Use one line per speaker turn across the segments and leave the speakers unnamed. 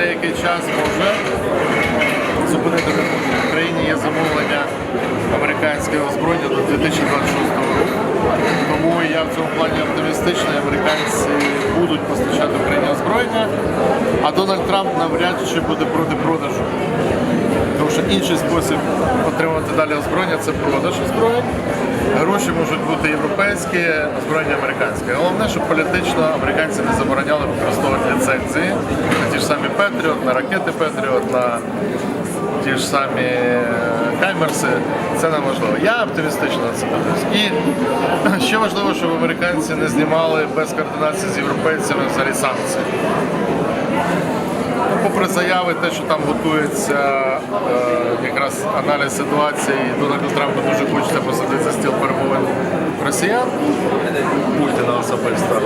деякий час може зупинити війну. В Україні є замовлення американського озброєння до 2026 року. Тому я в цьому плані оптимістичний. Американці будуть постачати Україні озброєння, а Дональд Трамп навряд чи буде проти продажу. Тому що інший спосіб отримати далі озброєння це продаж озброєнь. Гроші можуть бути європейські, озброєння американське. Головне, щоб політично американці не забороняли використовувати ліцензії на ті ж самі Петріот, на ракети Петріот, на ті ж самі е, Хаймерси. Це нам важливо. Я оптимістично на це дивлюсь. І ще важливо, щоб американці не знімали без координації з європейцями взагалі санкції. Ну, Попри заяви, те, що там готується якраз аналіз ситуації, Дональду Трампу дуже хочеться посадити за стіл перемовин росіян Путіна особисто.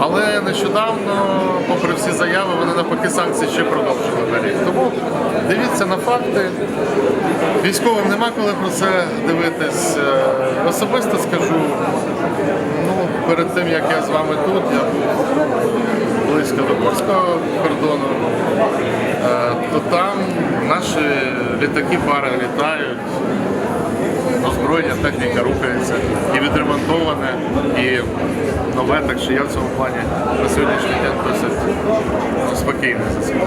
Але нещодавно, попри всі заяви, вони навпаки санкції ще продовжили далі. Тому дивіться на факти. Військовим нема коли про це дивитись. Е, Особисто скажу, ну, перед тим як я з вами тут, я був близько до польського кордону, е, то там наші літаки пари літають, озброєння, техніка рухається і відремонтоване, і нове, так що я в цьому плані на сьогоднішній день досить спокійний за.